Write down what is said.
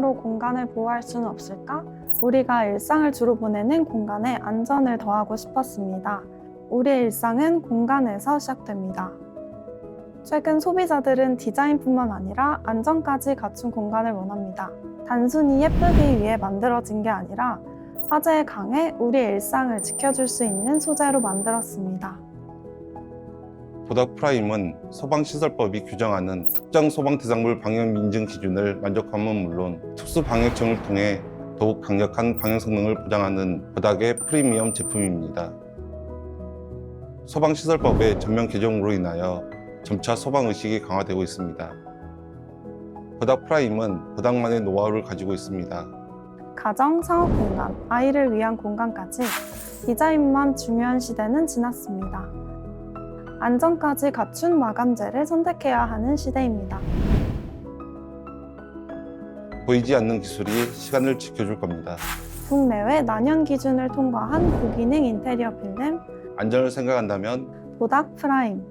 공간을 보호할 수는 없을까? 우리가 일상을 주로 보내는 공간에 안전을 더하고 싶었습니다. 우리의 일상은 공간에서 시작됩니다. 최근 소비자들은 디자인뿐만 아니라 안전까지 갖춘 공간을 원합니다. 단순히 예쁘기 위해 만들어진 게 아니라 화재에 강해 우리의 일상을 지켜줄 수 있는 소재로 만들었습니다. 보닥 프라임은 소방시설법이 규정하는 특정 소방대상물 방역 인증 기준을 만족함은 물론 특수 방역청을 통해 더욱 강력한 방역 성능을 보장하는 보닥의 프리미엄 제품입니다. 소방시설법의 전면 개정으로 인하여 점차 소방 의식이 강화되고 있습니다. 보닥 프라임은 보닥만의 노하우를 가지고 있습니다. 가정, 상업 공간, 아이를 위한 공간까지 디자인만 중요한 시대는 지났습니다. 안전까지 갖춘 마감재를 선택해야 하는 시대입니다. 보이지 않는 기술이 시간을 지켜줄 겁니다. 국내외 난연 기준을 통과한 고기능 인테리어 필름 안전을 생각한다면 보닥 프라임